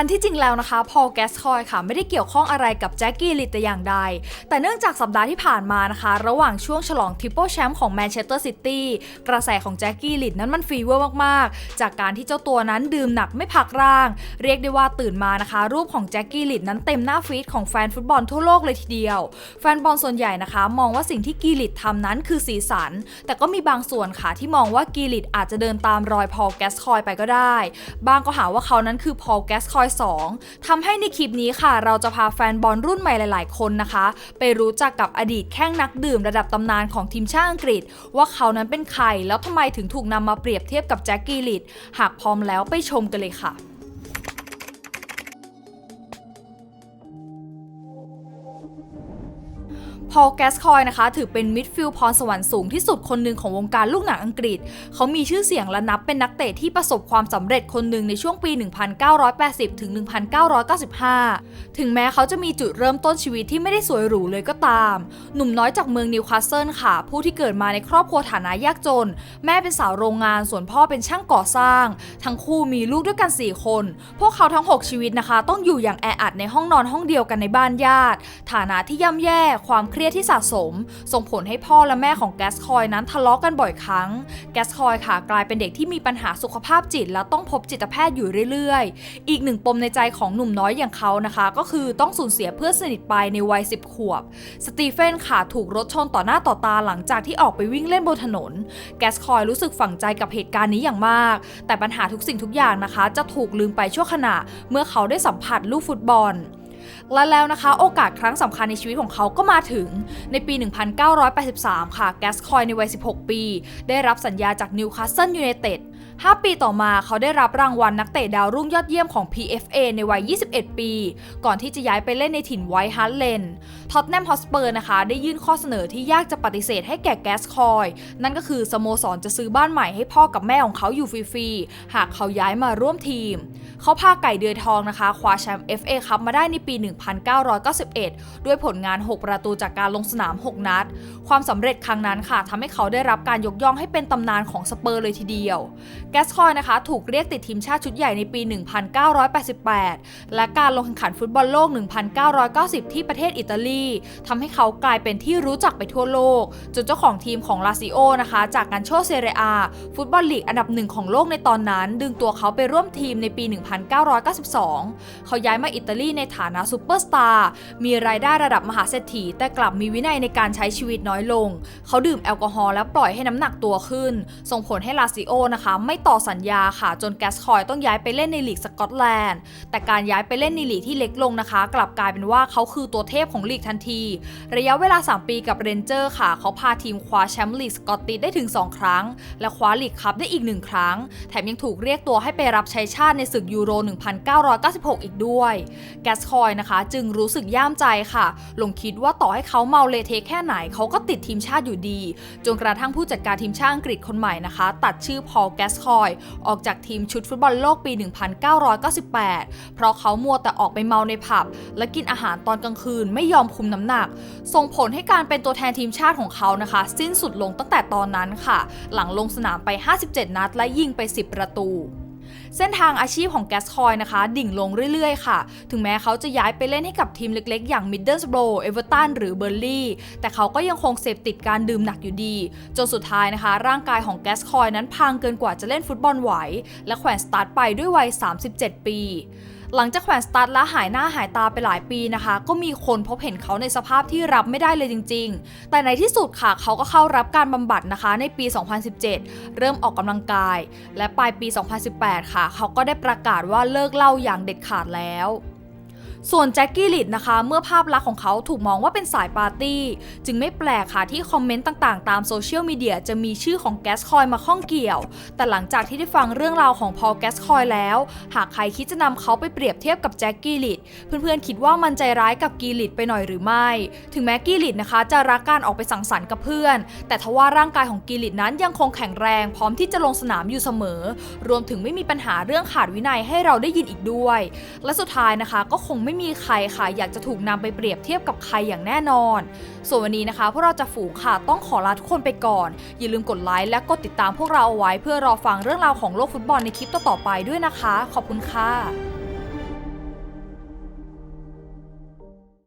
อันที่จริงแล้วนะคะ พอลแกสคอยค่ะ ไม่ได้เกี่ยวข้องอะไรกับแจ็คกี้ลิตแต่อย่างใด แต่เนื่องจากสัปดาห์ที่ผ่านมานะคะ ระหว่างช่วงฉลองทริปเปิลแชมป์ของแมนเชสเตอร์ซิตี้กระแสของแจ็คกี้ลิตนั้นมันฟีเวอร์มาก ๆ จากการที่เจ้าตัวนั้นดื่มหนักไม่พักร่าง เรียกได้ว่าตื่นมานะคะ รูปของแจ็คกี้ลิตนั้นเต็มหน้าฟีดของแฟนฟุตบอลทั่วโลกเลยทีเดียว แฟนบอลส่วนใหญ่นะคะ มองว่าสิ่งที่กีลิตทำนั้นคือสีสัน แต่ก็มีบางส่วนค่ะที่มองว่ากีลิตอาจจะเดินตามรอยพอลแกสคอยไปก็ได้ บางก็หาว่าเขานั้นคือพอลแกสคอย2ทำให้ในคลิปนี้ค่ะ เราจะพาแฟนบอลรุ่นใหม่หลาย ๆ คนนะคะ ไปรู้จักกับอดีตแข้งนักดื่มระดับตำนานของทีมชาติอังกฤษ ว่าเขานั้นเป็นใคร แล้วทำไมถึงถูกนำมาเปรียบเทียบกับแจ็คกี้ลิตหากพร้อมแล้วไปชมกันเลยค่ะ พอลแกสคอยนะคะ ถือเป็นมิดฟิลด์พรสวรรค์สูงที่สุดคนหนึ่งของวงการลูกหนังอังกฤษ เขามีชื่อเสียงและนับเป็นนักเตะที่ประสบความสำเร็จคนหนึ่งในช่วงปี 1980 ถึง 1995 ถึงแม้เขาจะมีจุดเริ่มต้นชีวิตที่ไม่ได้สวยหรูเลยก็ตาม หนุ่มน้อยจากเมืองนิวคาสเซิลค่ะ ผู้ที่เกิดมาในครอบครัวฐานะยากจน แม่เป็นสาวโรงงาน ส่วนพ่อเป็นช่างก่อสร้าง ทั้งคู่มีลูกด้วยกัน 4 คน พวกเขาทั้ง 6 ชีวิตนะคะ ต้องอยู่อย่างแออัดในห้องนอนห้องเดียวกันในบ้านญาติ ฐานะที่ย่ำแย่ความเครียดที่สะสม ส่งผลให้พ่อและแม่ของแกสคอยนั้นทะเลาะกันบ่อยครั้ง แกสคอยค่ะกลายเป็นเด็กที่มีปัญหาสุขภาพจิต และต้องพบจิตแพทย์อยู่เรื่อยๆ อีกหนึ่งปมในใจของหนุ่มน้อยอย่างเขานะคะ ก็คือต้องสูญเสียเพื่อนสนิทไปในวัย 10 ขวบ สตีเฟนค่ะถูกรถชนต่อหน้าต่อตาหลังจากที่ออกไปวิ่งเล่นบนถนน แกสคอยรู้สึกฝังใจกับเหตุการณ์นี้อย่างมาก แต่ปัญหาทุกสิ่งทุกอย่างนะคะ จะถูกลืมไปชั่วขณะ เมื่อเขาได้สัมผัสลูกฟุตบอล และแล้วนะคะ โอกาสครั้งสำคัญในชีวิตของเขาก็มาถึงในปี 1983 ค่ะแกสคอยในวัย 16 ปี ได้รับสัญญาจากนิวคาสเซิลยูไนเต็ด5 ปีต่อมาเขาได้รับรางวัลนักเตะดาวรุ่งยอดเยี่ยมของ PFA ในวัย 21 ปี ก่อนที่จะย้ายไปเล่นในถิ่นไวท์ฮัตเลนท็อตแนมฮอสเปอร์นะคะ ได้ยื่นข้อเสนอที่ยากจะปฏิเสธให้แก่แกสคอย นั่นก็คือสโมสรจะซื้อบ้านใหม่ให้พ่อกับแม่ของเขาอยู่ฟรีๆ หากเขาย้ายมาร่วมทีม เขาพาไก่เดือยทองนะคะคว้าแชมป์ FA คัพมาได้ในปี 1991 ด้วยผลงาน 6 ประตูจากการลงสนาม 6 นัด ความสำเร็จครั้งนั้นค่ะทำให้เขาได้รับการยกย่องให้เป็นตำนานของสเปอร์เลยทีเดียว แกสคอยนะคะ ถูกเรียกติดทีมชาติชุดใหญ่ในปี 1988 และการลงแข่งขันฟุตบอลโลก 1990 ที่ประเทศอิตาลีทำให้เขากลายเป็นที่รู้จักไปทั่วโลก จนเจ้าของทีมของลาซิโอนะคะ จากการโชเซเรียฟุตบอลลีกอันดับหนึ่งของโลกในตอนนั้น ดึงตัวเขาไปร่วมทีมในปี1992 เขาย้ายมาอิตาลีในฐานะซูเปอร์สตาร์ มีรายได้ระดับมหาเศรษฐี แต่กลับมีวินัยในการใช้ชีวิตน้อยลง เขาดื่มแอลกอฮอล์และปล่อยให้น้ำหนักตัวขึ้น ส่งผลให้ลาซิโอนะคะ ไม่ต่อสัญญาค่ะ จนแกสคอยต้องย้ายไปเล่นในลีกสกอตแลนด์ แต่การย้ายไปเล่นในลีกที่เล็กลงนะคะ กลับกลายเป็นว่าเขาคือตัวเทพของลีกทันที ระยะเวลา 3 ปีกับเรนเจอร์ค่ะ เขาพาทีมคว้าแชมป์ลีกสกอตติได้ถึง 2 ครั้ง และคว้าลีกคัพได้อีก 1 ครั้ง แถมยังถูกเรียกตัวให้ไปรับใช้ชาติในศึกยููโร 1996 อีกด้วย แกสคอยนะคะ จึงรู้สึกย่ามใจค่ะ ลงคิดว่าต่อให้เขาเมาเลเทแค่ไหนเขาก็ติดทีมชาติอยู่ดี จนกระทั่งผู้จัดการทีมชาติอังกฤษคนใหม่นะคะ ตัดชื่อพอลแกสคอย ออกจากทีมชุดฟุตบอลโลกปี 1998 เพราะเขามัวแต่ออกไปเมาในผับ และกินอาหารตอนกลางคืนไม่ยอมคุมน้ำหนัก ส่งผลให้การเป็นตัวแทนทีมชาติของเขานะคะ สิ้นสุดลงตั้งแต่ตอนนั้นค่ะ หลังลงสนามไป 57 นัดและยิงไป 10 ประตู เส้นทางอาชีพของแกสคอยนะคะ ดิ่งลงเรื่อยๆ ค่ะ ถึงแม้เขาจะย้ายไปเล่นให้กับทีมเล็กๆ อย่างมิดเดิลสโบรเอเวอร์ตันหรือเบอร์ลี่ แต่เขาก็ยังคงเสพติดการดื่มหนักอยู่ดี จนสุดท้ายนะคะ ร่างกายของแกสคอยนั้นพังเกินกว่าจะเล่นฟุตบอลไหว และแขวนสตาร์ทไปด้วยวัย 37 ปี หลังจากแขวนสตาร์ทและหายหน้าหายตาไปหลายปีนะคะ ก็มีคนพบเห็นเขาในสภาพที่รับไม่ได้เลยจริง ๆ แต่ในที่สุดค่ะเขาก็เข้ารับการบำบัดนะคะ ในปี 2017 เริ่มออกกำลังกาย และปลายปี 2018 ค่ะ เขาก็ได้ประกาศว่าเลิกเหล้าอย่างเด็ดขาดแล้ว ส่วนแจ็คกี้ลิดนะคะ เมื่อภาพลักษณ์ของเขาถูกมองว่าเป็นสายปาร์ตี้ จึงไม่แปลกค่ะที่คอมเมนต์ต่างๆ ตามโซเชียลมีเดียจะมีชื่อของแกสคอยมาข้องเกี่ยว แต่หลังจากที่ได้ฟังเรื่องราวของพอลแกสคอยแล้ว หากใครคิดจะนำเขาไปเปรียบเทียบกับแจ็คกี้ลิดเพื่อนๆคิดว่ามันใจร้ายกับกีลิดไปหน่อยหรือไม่ ถึงแม้กีลิดนะคะ จะรักการออกไปสังสรรค์กับเพื่อน แต่ทว่าร่างกายของกีลิดนั้นยังคงแข็งแรง พร้อมที่จะลงสนามอยู่เสมอ รวมถึงไม่มีปัญหาเรื่องขาดวินัยให้เราได้ยินอีกด้วย และสุดท้ายนะคะก็คงไม่มีใครค่ะอยากจะถูกนำไปเปรียบเทียบกับใครอย่างแน่นอน ส่วนวันนี้นะคะพวกเราจะฝูงค่ะต้องขอลาทุกคนไปก่อน อย่าลืมกดไลค์และกดติดตามพวกเราเอาไว้ เพื่อรอฟังเรื่องราวของโลกฟุตบอลในคลิปต่อๆไปด้วยนะคะ ขอบคุณค่ะ